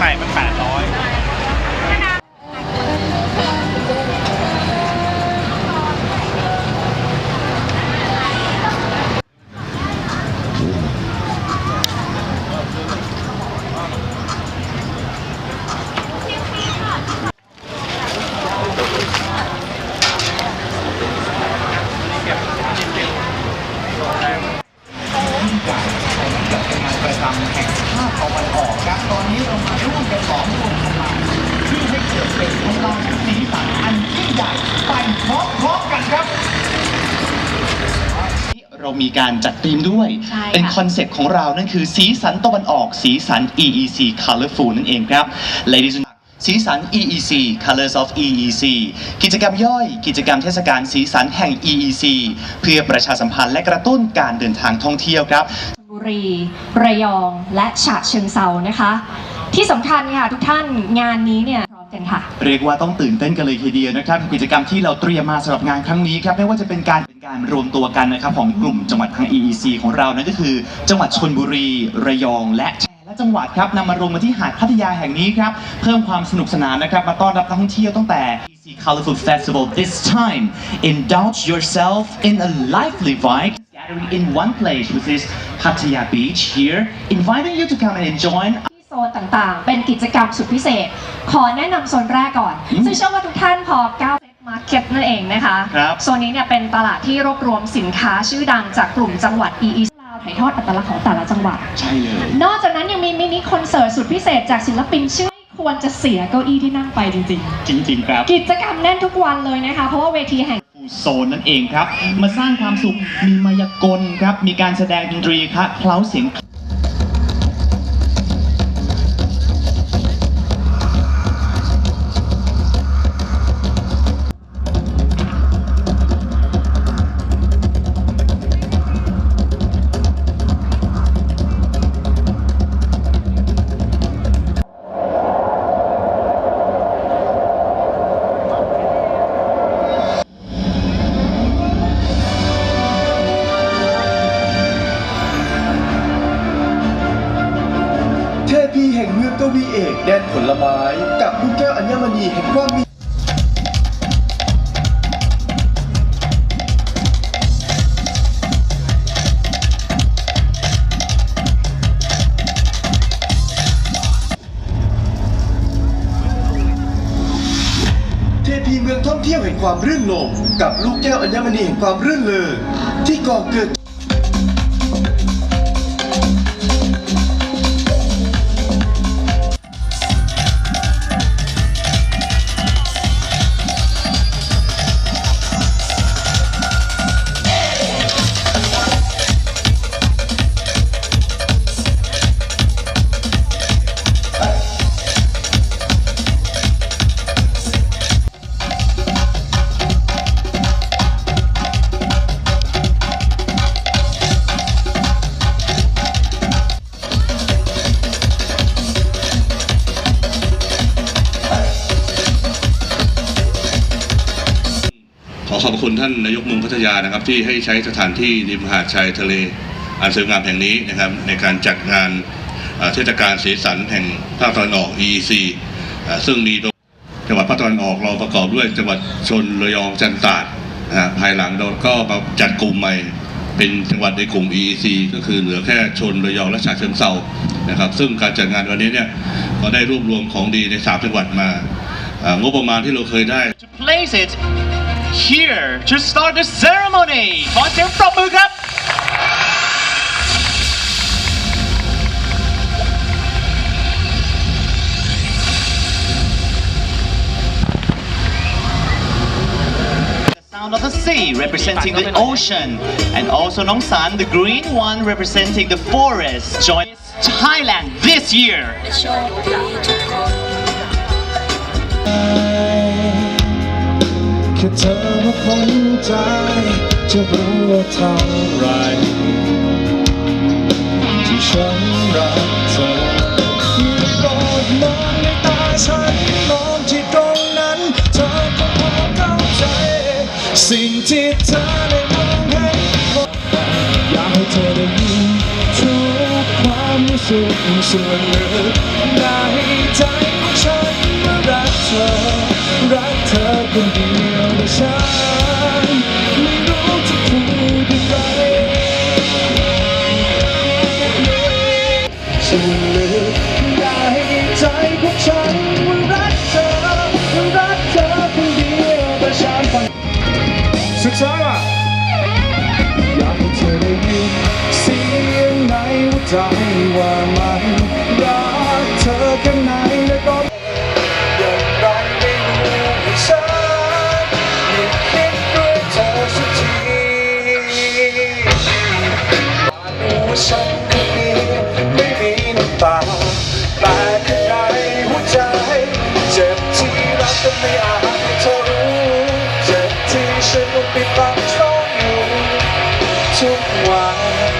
ในมัน 800 นี้เรามาร่วมกันสองวงพลังเพื่อให้เกิดเป็นพลังสีสันอันยิ่งใหญ่ไปพร้อมๆกันครับ เรามีการจัดธีมด้วย ใช่ค่ะ เป็นคอนเซ็ปต์ของเรานั่นคือสีสันตะวันออก สีสัน EEC Colorful นั่นเองครับ Ladies and สีสัน EEC Colors of EEC กิจกรรมย่อย กิจกรรมเทศกาลสีสันแห่ง EEC เพื่อประชาสัมพันธ์และกระตุ้นการเดินทางท่องเที่ยวครับ ชลบุรี ระยอง และฉะเชิงเซานะคะ ที่สำคัญค่ะทุกท่านงานนี้เนี่ยพร้อมกันค่ะ เรียกว่าต้องตื่นเต้นกันเลยทีเดียวนะครับกิจกรรมที่เราเตรียมมาสำหรับงานครั้งนี้ครับไม่ว่าจะเป็นการเป็นการรวมตัวกันนะครับของกลุ่มจังหวัดทาง EEC ของเรานั่นก็คือ จังหวัดชนบุรี ระยองและและจังหวัดครับนำมารวมกันที่หาดพัทยาแห่งนี้ครับเพิ่มความสนุกสนานนะครับมาต้อนรับนักท่องเที่ยวตั้งแต่ EEC Colorful Festival this time indulge yourself in a lively vibe gathering in one place which is Pattaya Beach here inviting you to come and enjoy ที่ โซนต่างๆ เป็นกิจกรรมสุดพิเศษ ขอแนะนำโซนแรกก่อนอืมซึ่งเชื่อว่าทุกท่านพอก้าวมาร์เก็ตนั่นเองนะคะ ครับโซนนี้เนี่ยเป็นตลาดที่รวบรวมสินค้าชื่อดังจากกลุ่มจังหวัด EEC ลาวถ่ายทอดอัตลักษณ์ของแต่ละจังหวัด ใช่เลยนอกจากนั้นยังมีมินิคอนเสิร์ตสุดพิเศษจากศิลปินชื่อไม่ควรจะเสียเก้าอี้ที่นั่งไปจริง จริงๆครับๆ กิจกรรมแน่นทุกวันเลยนะคะ เพราะว่าเวทีแห่ง ฟูโซนนั่นเองครับ มาสร้างความสุขมีมายากลครับ มีการแสดงดนตรีครับเคล้าเสียงเเอกวีเอกแดนผลไม้ กับลูกแก้วอัญมณีแห่งความมีเทพีเมืองท่องเที่ยวแห่งความรื่นรมกับลูกแก้วอัญมณีแห่งความรื่นเริงที่ก่อเกิด ขอขอบคุณท่านนายกมืองพัทยานะครับ ที่ให้ใช้สถานที่ริมหาดชายทะเลอันสวยงามแห่งนี้นะครับ ในการจัดงานเทศกาลสีสันแห่งภาคตะวันออก EEC อซึ่งมีจังหวัดภาคตะวันออกเราประกอบด้วยจังหวัดชนระยองจันทร์ตาดนะภายหลังเราก็มาจัดกลุ่มใหม่เป็นจังหวัดในกลุ่ม EEC ก็คือเหลือแค่ชนระยองและฉะเชิงเซานะครับ ซึ่งการจัดงานวันนี้เนี่ยก็ได้รวบรวมของดีในสามจังหวัดมางบประมาณที่เราเคยได้ to place it here to start the ceremony ขอเสียงปรบมือครับ The sound of the sea representing the ocean and also Nong San the green one representing the forest join Thailand this year ค่เธอมาพ้นใจจะรู้ว่าเท่าไร ที่ฉันรักเธอโปรดมองในตาฉันมองที่ตรงนั้น เธอก็พอเข้าใจ สิ่งที่เธอได้มองเห็นอยากให้เธอได้ยินทุกความรู้สุดส่วนลึกในใจของฉันว่ารักเธอ รักเธอคนเดียว ฉัน ไม่รู้จะพูดอย่างไรส่วนลึกในใจของฉันว่ารักเธอรักเธอคนเดียวแต่ฉันฟังสุดท้ายว่ะอยากให้เธอได้ยินเสียงในหัวใจว่ามัน ฟังแต่ข้างในหัวใจ เจ็บที่รักแต่ไม่อาจให้เธอรู้เจ็บที่ฉันต้องปิดบังซ่อนอยู่ทุกวัน